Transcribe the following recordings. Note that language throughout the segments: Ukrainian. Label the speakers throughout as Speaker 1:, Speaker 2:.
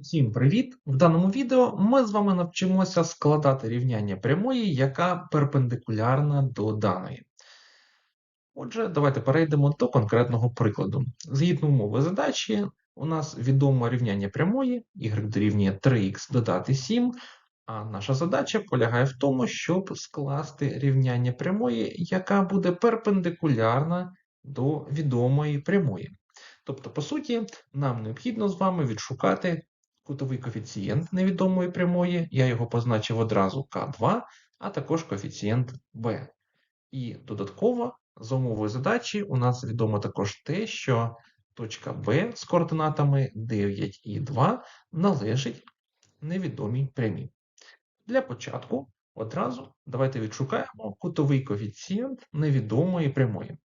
Speaker 1: Всім привіт! В даному відео ми з вами навчимося складати рівняння прямої, яка перпендикулярна до даної. Отже, давайте перейдемо до конкретного прикладу. Згідно умови задачі, у нас відомо рівняння прямої, y дорівнює 3х додати 7, а наша задача полягає в тому, щоб скласти рівняння прямої, яка буде перпендикулярна до відомої прямої. Тобто, по суті, нам необхідно з вами відшукати кутовий коефіцієнт невідомої прямої, я його позначив одразу К2, а також коефіцієнт b. І додатково за умовою задачі у нас відомо також те, що точка B з координатами 9 і 2 належить невідомій прямій. Для початку одразу давайте відшукаємо кутовий коефіцієнт невідомої прямої.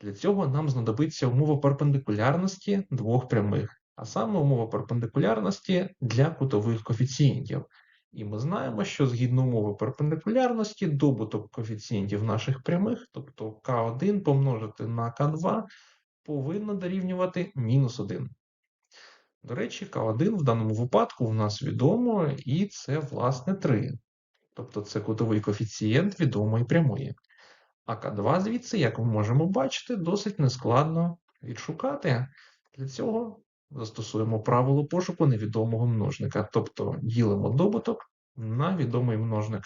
Speaker 1: Для цього нам знадобиться умова перпендикулярності двох прямих а саме умова перпендикулярності для кутових коефіцієнтів. І ми знаємо, що згідно умови перпендикулярності, добуток коефіцієнтів наших прямих, тобто k1 помножити на k2, повинно дорівнювати мінус 1. До речі, k1 в даному випадку в нас відомо, і це, власне, 3. Тобто це кутовий коефіцієнт відомої прямої. А k2 звідси, як ми можемо бачити, досить нескладно відшукати. Для цього застосуємо правило пошуку невідомого множника, тобто ділимо добуток на відомий множник.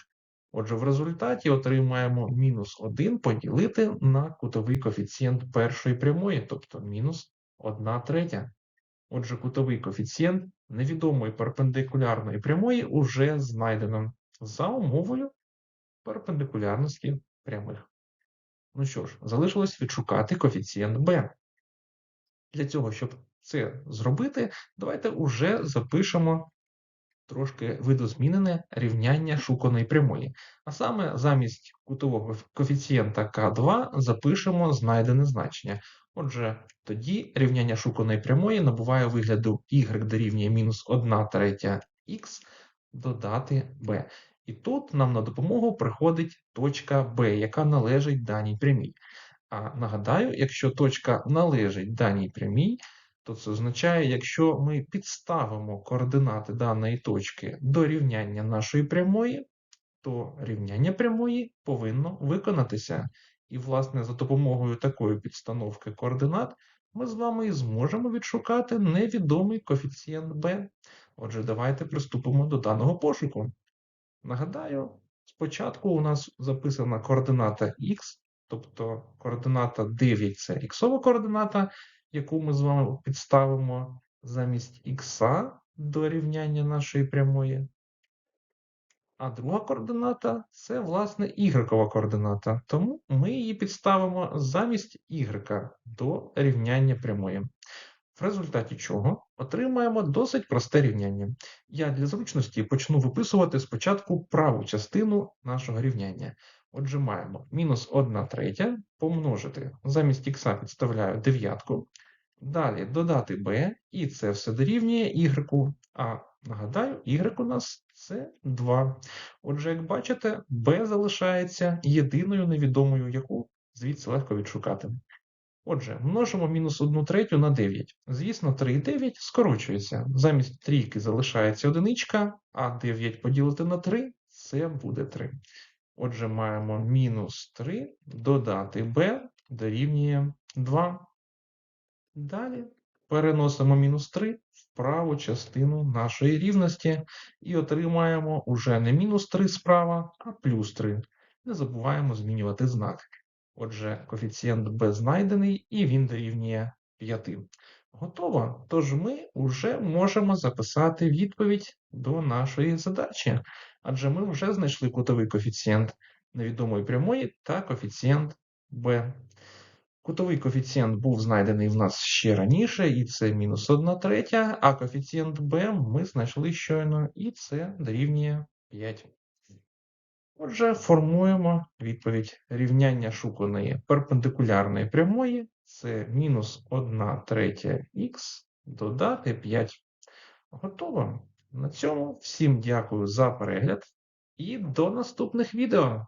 Speaker 1: Отже, в результаті отримаємо мінус 1 поділити на кутовий коефіцієнт першої прямої, тобто мінус 1 третя. Отже, кутовий коефіцієнт невідомої перпендикулярної прямої уже знайдено за умовою перпендикулярності прямих. Ну що ж, залишилось відшукати коефіцієнт b. Для цього, щоб це зробити, давайте вже запишемо трошки видозмінене рівняння шуканої прямої. А саме замість кутового коефіцієнта К2 запишемо знайдене значення. Отже, тоді рівняння шуканої прямої набуває вигляду y дорівнює мінус 1 третя х додати b. І тут нам на допомогу приходить точка b, яка належить даній прямій. А нагадаю, якщо точка належить даній прямій, то це означає, якщо ми підставимо координати даної точки до рівняння нашої прямої, то рівняння прямої повинно виконатися. І, власне, за допомогою такої підстановки координат ми з вами і зможемо відшукати невідомий коефіцієнт b. Отже, давайте приступимо до даного пошуку. Нагадаю, спочатку у нас записана координата x, тобто координата 9 це іксова координата, яку ми з вами підставимо замість х до рівняння нашої прямої. А друга координата це, власне, y координата, тому ми її підставимо замість y до рівняння прямої. В результаті чого отримаємо досить просте рівняння. Я для зручності почну виписувати спочатку праву частину нашого рівняння. Отже, маємо мінус 1 третя помножити замість х підставляю дев'ятку, Далі додати b, і це все дорівнює y. А нагадаю, y у нас це 2. Отже, як бачите, b залишається єдиною невідомою, яку звідси легко відшукати. Отже, множимо мінус 1 третю на 9. Звісно, 3 і 9 скорочується. Замість трійки залишається одиничка, а 9 поділити на 3 це буде 3. Отже, маємо мінус 3 додати b дорівнює 2. Далі переносимо мінус 3 в праву частину нашої рівності і отримаємо уже не мінус 3 справа, а плюс 3. Не забуваємо змінювати знак. Отже, коефіцієнт b знайдений і він дорівнює 5. Готово. Тож ми вже можемо записати відповідь до нашої задачі, адже ми вже знайшли кутовий коефіцієнт невідомої прямої та коефіцієнт b. Кутовий коефіцієнт був знайдений в нас ще раніше, і це мінус 1 третя, а коефіцієнт b ми знайшли щойно, і це дорівнює 5. Отже, формуємо відповідь рівняння шуканої перпендикулярної прямої це мінус 1 третя х додати 5. Готово. На цьому всім дякую за перегляд і до наступних відео.